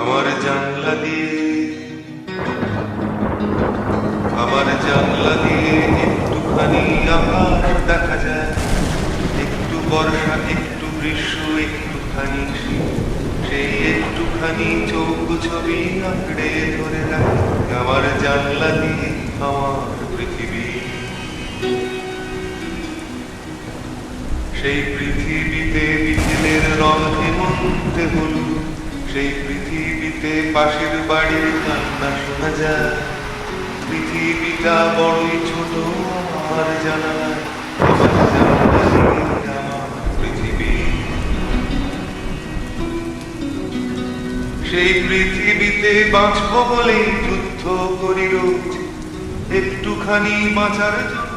আমার জানলা দিয়ে, আমার জানলা দিয়ে একটুখানি আকাশ দেখা যায়। একটু বর্ষা, একটু গ্রীষ্ম, একটুখানি সেই একটুখানি চৌক ছবি আঁকড়ে ধরে রাখে। আমার জানলা দিয়ে আমার সেই পৃথিবীতে বিকেলের রং হেমন্তে হলুদ সেই পৃথিবীতে পাশের বাড়ির কান্না শোনা যায়। পৃথিবীটা বড়ই ছোট, আমার পৃথিবী। সেই পৃথিবীতে বাঁচব বলেই যুদ্ধ করি রোজ, একটুখানি বাঁচার জন্য